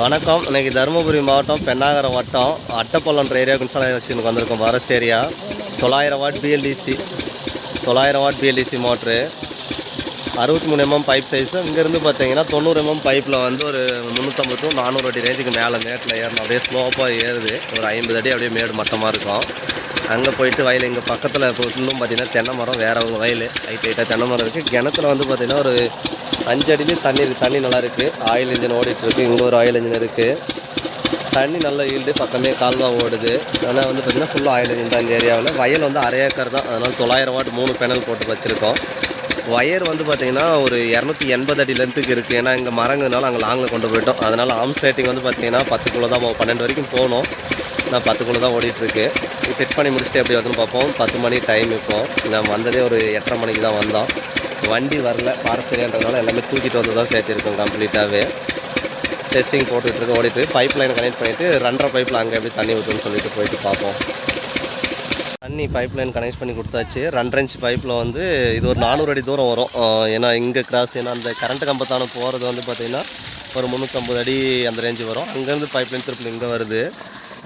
வணக்கம். இன்னைக்கு தருமபுரி மாவட்டம் பெண்ணாகரம் வட்டம் அட்டப்பள்ளன்ற ஏரியா இன்ஸ்டாலேஷனுக்கு வந்திருக்கோம். ஃபாரஸ்ட் ஏரியா தொள்ளாயிரம் வாட் பிஎல்டிசி தொள்ளாயிரம் வாட் பிஎல்டிசி மோட்ரு அறுபத்தி மூணு எம்எம் பைப் சைஸு இங்கேருந்து பார்த்தீங்கன்னா தொண்ணூறு எம்எம் பைப்பில் வந்து ஒரு முந்நூற்றம்பது டு நானூறு அடி ரேஞ்சுக்கு மேலே மேட்டில் ஏறணும். அப்படியே ஸ்லோப்பாக ஏறுது. ஒரு ஐம்பது அடி அப்படியே மேடு மட்டமாக இருக்கும். அங்கே போயிட்டு வயல் இங்கே பக்கத்தில் இன்னும் பார்த்தீங்கன்னா தென்னை மரம் வேறு ஒரு வயல். ஹைட் ஹைட்டாக தென்னை மரம் இருக்குது கிணத்துல வந்து பார்த்தீங்கன்னா ஒரு அஞ்சு அடியிலே தண்ணி தண்ணி நல்லா இருக்குது ஆயில் இன்ஜின் ஓடிட்டுருக்கு இங்கே ஒரு ஆயில் இன்ஜின் இருக்குது தண்ணி நல்ல ஈல்டு பக்கமே கால்வா ஓடுது. ஆனால் வந்து பார்த்திங்கன்னா ஃபுல்லாக ஆயில் இன்ஜின் தான் இந்த ஏரியாவில். வயல் வந்து அரை ஏக்கர் தான். அதனால் தொள்ளாயிரம் வாட் மூணு பேனல் போட்டு வச்சுருக்கோம். ஒயர் வந்து பார்த்திங்கன்னா ஒரு இரநூத்தி எண்பது அடி லென்த்துக்கு இருக்குது ஏன்னா இங்கே மரங்கிறதுனால அங்கே லாங்கில் கொண்டு போயிட்டோம். அதனால் ஆம் ரேட்டிங் வந்து பார்த்திங்கன்னா பத்துக்குள்ளே தான் பன்னெண்டு வரைக்கும் போகணும். நான் பத்துக்குள்ளே தான் ஓடிட்டுருக்கு. ஃபிட் பண்ணி முடிச்சுட்டு எப்படி வருதுன்னு பார்ப்போம். பத்து மணி டைம் இப்போ. நான் வந்ததே ஒரு எட்டரை மணிக்கு தான் வந்தோம். வண்டி வரல பாரஸ்டேரியன்றதுனால எல்லாமே தூக்கிட்டு வந்து தான் சேர்த்துருக்கோம் கம்ப்ளீட்டாகவே டெஸ்டிங் போட்டுட்ருக்கு ஓடிட்டு. பைப் லைன் கனெக்ட் பண்ணிவிட்டு ரெண்டரை பைப்பில் அங்கே எப்படி தண்ணி ஊற்றுன்னு சொல்லிட்டு போயிட்டு பார்ப்போம். தண்ணி பைப் லைன் கனெக்ட் பண்ணி கொடுத்தாச்சு. ரெண்டரை இன்ச் பைப்பில் வந்து இது ஒரு நானூறு அடி தூரம் வரும். ஏன்னா இங்கே கிராஸ் ஏன்னா அந்த கரண்ட் கம்பத்தான போகிறது வந்து பார்த்திங்கன்னா ஒரு முந்நூற்றம்பது அடி அந்த ரேஞ்சு வரும். அங்கேருந்து பைப் லைன் திருப்பி இங்கே வருது.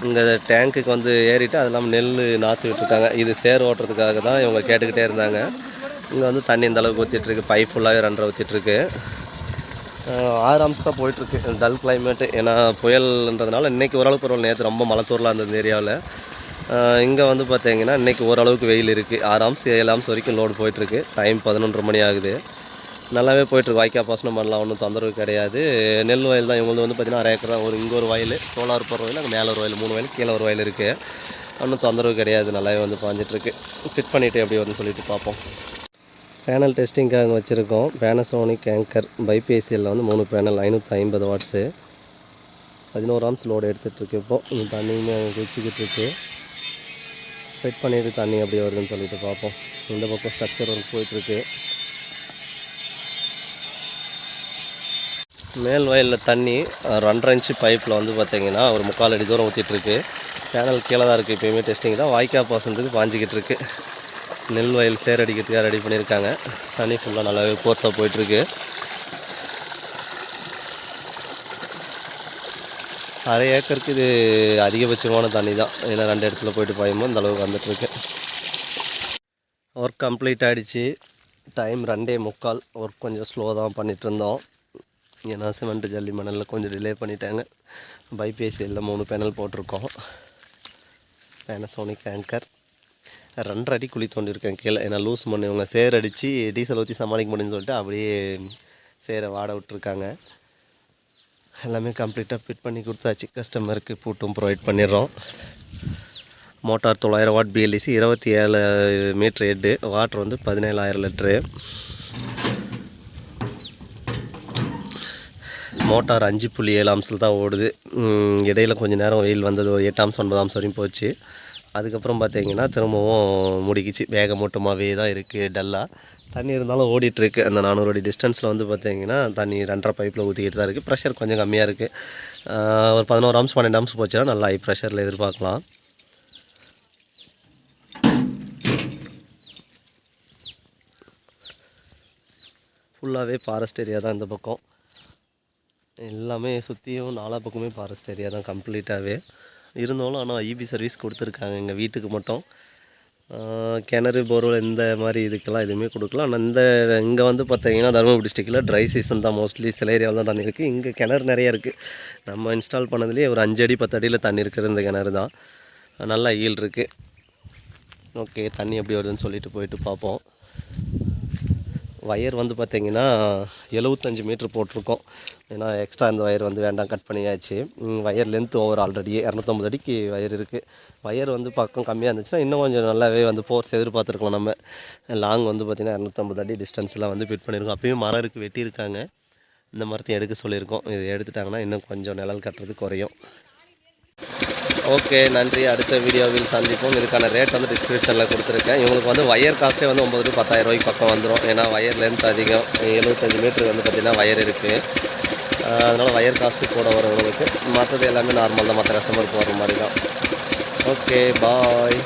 இங்கே டேங்க்குக்கு வந்து ஏறிட்டு அது இல்லாமல் நெல் நாற்று விட்டுருக்காங்க இது சேர் ஓட்டுறதுக்காக தான் இவங்க கேட்டுக்கிட்டே இருந்தாங்க. இங்கே வந்து தண்ணி இந்தளவுக்கு ஊற்றிட்டுருக்கு பைப் ஃபுல்லாகவே ரெண்டரை ஊற்றிட்டுருக்கு ஆறு அம்சம் தான் போயிட்டுருக்கு. டல் கிளைமேட்டு ஏன்னா புயல்ன்றதுனால இன்றைக்கி ஓரளவுக்கு பரவாயில்ல. நேற்று ரொம்ப மலத்தூரில் அந்த ஏரியாவில். இங்கே வந்து பார்த்தீங்கன்னா இன்றைக்கி ஓரளவுக்கு வெயில் இருக்குது ஆறு அம்சம் ஏழு அம்சம் வரைக்கும் லோடு போயிட்டுருக்கு. டைம் பதினொன்றரை மணி ஆகுது. நல்லாவே போயிட்டுருக்கு. வாய்க்கா பாசனம் பண்ணலாம் ஒன்றும் தொந்தரவு கிடையாது. நெல் வயல் தான். இவங்களுக்கு வந்து பார்த்திங்கன்னா அரை ஏக்கர். தான் ஒரு இங்கே ஒரு வயல் சோலார் போகிற வயல் அங்கே மேலே ஒரு வயல் மூணு வயல் கீழே ஒரு வயல் இருக்குது ஒன்றும் தொந்தரவு கிடையாது. நல்லாவே வந்து பாஞ்சிட்ருக்கு ஃபிட் பண்ணிவிட்டு எப்படி வந்து சொல்லிட்டு பார்ப்போம் பேனல் டெஸ்டிங்காக வச்சுருக்கோம். பேனசோனிக் ஆங்கர் பைபிஎஸ்சியில் வந்து மூணு பேனல் ஐநூற்றி ஐம்பது வாட்ஸு பதினோரு ஆம்ஸ் லோடு எடுத்துகிட்ருக்கு இப்போது தண்ணியுமே அங்கே குச்சிக்கிட்டு இருக்கு. ஃபிட் பண்ணிவிட்டு தண்ணி அப்படி வருதுன்னு சொல்லிட்டு பார்ப்போம். இந்த பக்கம் ஸ்ட்ரக்சர் ஒர்க் போயிட்டுருக்கு. மேல் வயலில் தண்ணி ரெண்டரை இன்ச்சு பைப்பில் வந்து பார்த்திங்கன்னா ஒரு முக்கால் அடி தூரம் ஊற்றிட்டுருக்கு சேனல் கீழே தான் இருக்குது இப்போயுமே டெஸ்டிங் தான். வாய்க்கா பாசனத்துக்கு பாஞ்சிக்கிட்டு இருக்குது நெல் வயல் சேர் அடிக்கிறதுக்காக ரெடி பண்ணியிருக்காங்க. தண்ணி ஃபுல்லாக நல்லாவே கோர்ஸாக போயிட்டுருக்கு. அரை ஏக்கருக்கு இது அதிகபட்சமான தண்ணி தான். ஏன்னா ரெண்டு இடத்துல போயிட்டு பாயும்போது இந்த அளவுக்கு வந்துட்டுருக்கு. ஒர்க் கம்ப்ளீட் ஆகிடுச்சு டைம் ரெண்டே முக்கால். ஒர்க் கொஞ்சம் ஸ்லோ தான் பண்ணிகிட்டு இருந்தோம் ஏன்னா சிமெண்ட் ஜல்லி மணலில் கொஞ்சம் டிலே பண்ணிட்டாங்க. பைபிஎஸ்சியில் மூணு பேனல் போட்டிருக்கோம். பேனசோனிக் ஆங்கர் ரெண்டரை அடி குழி தோண்டியிருக்கேன் கீழே. ஏன்னா லூஸ் மண் இவங்க சேர் அடித்து டீசல் ஊற்றி சமாளிக்க முடியும்னு சொல்லிட்டு அப்படியே சேரை வாட விட்டுருக்காங்க. எல்லாமே கம்ப்ளீட்டாக ஃபிட் பண்ணி கொடுத்தாச்சு. கஸ்டமருக்கு பூட்டும் ப்ரொவைட் பண்ணிடுறோம். மோட்டார் தொள்ளாயிரம் வாட் பிஎல்இசி இருபத்தி ஏழு மீட்ரு ஹெட்டு. வாட்ரு வந்து பதினேழாயிரம் லிட்ரு மோட்டார் அஞ்சு புள்ளி ஏழு அம்சில் தான் ஓடுது. இடையில் இடையில கொஞ்சம் நேரம் வெயில் வந்தது ஒரு எட்டு அம்சம் ஒன்பது அம்சம் வரையும் போச்சு. அதுக்கப்புறம் பார்த்தீங்கன்னா திரும்பவும் முடிக்கிச்சு. வேகமூட்டமாகவே தான் இருக்குது டல்லாக தண்ணி இருந்தாலும் ஓடிட்டுருக்கு. அந்த நானூறு அடி டிஸ்டன்ஸில் வந்து பார்த்தீங்கன்னா தண்ணி ரெண்டரை பைப்பில் ஊற்றிக்கிட்டு தான் இருக்குது ப்ரெஷர் கொஞ்சம் கம்மியாக இருக்குது ஒரு பதினோரு அம்சம் பன்னெண்டு அம்சம் போச்சுன்னா நல்லா ஹை ப்ரெஷரில் எதிர்பார்க்கலாம். ஃபுல்லாகவே ஃபாரஸ்ட் ஏரியா தான் இந்த பக்கம். எல்லாமே சுற்றியும் நாலா பக்கமே ஃபாரஸ்ட் ஏரியா தான் கம்ப்ளீட்டாகவே இருந்தாலும் ஆனால் இபி சர்வீஸ் கொடுத்துருக்காங்க எங்கள் வீட்டுக்கு மட்டும். கிணறு போர்வெல் இந்த மாதிரி இதுக்கெல்லாம் எதுவுமே கொடுக்கல. ஆனால் இந்த இங்கே வந்து பார்த்தீங்கன்னா தருமபுரி டிஸ்ட்ரிக்டில் ட்ரை சீசன் தான் மோஸ்ட்லி சில ஏரியாவில் தான் தண்ணி இருக்குது இங்கே கிணறு நிறைய இருக்குது நம்ம இன்ஸ்டால் பண்ணதுலேயே ஒரு அஞ்சு அடி பத்து அடியில் தண்ணி இருக்கிற இந்த கிணறு தான். நல்லா ஈல் இருக்குது ஓகே தண்ணி எப்படி வருதுன்னு சொல்லிட்டு போயிட்டு பார்ப்போம் வயர் வந்து பார்த்திங்கன்னா எழுபத்தஞ்சு மீட்ரு போட்டிருக்கோம். ஏன்னா எக்ஸ்ட்ரா இந்த ஒயர் வந்து வேண்டாம் கட் பண்ணியாச்சு. Wire wire length over already இரநூத்தம்பது அடிக்கு ஒயர் இருக்குது ஒயர் வந்து பக்கம் கம்மியாக இருந்துச்சுன்னா இன்னும் கொஞ்சம் நல்லாவே வந்து ஃபோர்ஸ் எதிர்பார்த்துருக்கலாம் நம்ம. லாங் வந்து பார்த்திங்கன்னா இரநூத்தம்பது அடி டிஸ்டன்ஸ்லாம் வந்து ஃபிட் பண்ணியிருக்கோம் அப்பயும் மரம் இருக்குது வெட்டியிருக்காங்க. இந்த மரத்தையும் எடுக்க சொல்லியிருக்கோம். இது எடுத்துட்டாங்கன்னா இன்னும் கொஞ்சம் நிழல் கட்டுறது குறையும். ஓகே நன்றி. அடுத்த வீடியோவில் சந்திப்போம். இதுக்கான ரேட் வந்து டிஸ்கிரிப்ஷனில் கொடுத்துருக்கேன். இவங்களுக்கு வந்து ஒயர் காஸ்ட்டே வந்து ஒம்பது டு பத்தாயிரம் ரூபாய்க்கு பக்கம் வந்துடும் ஏன்னா ஒயர் லென்த் அதிகம். எழுபத்தஞ்சு மீட்டருக்கு வந்து பார்த்திங்கன்னா ஒயர் இருக்குது அதனால் வயர் காஸ்ட்டு கூட வரவங்களுக்கு மற்றது எல்லாமே நார்மல் தான். மற்ற கஸ்டமருக்கு போகிற மாதிரி தான். Okay bye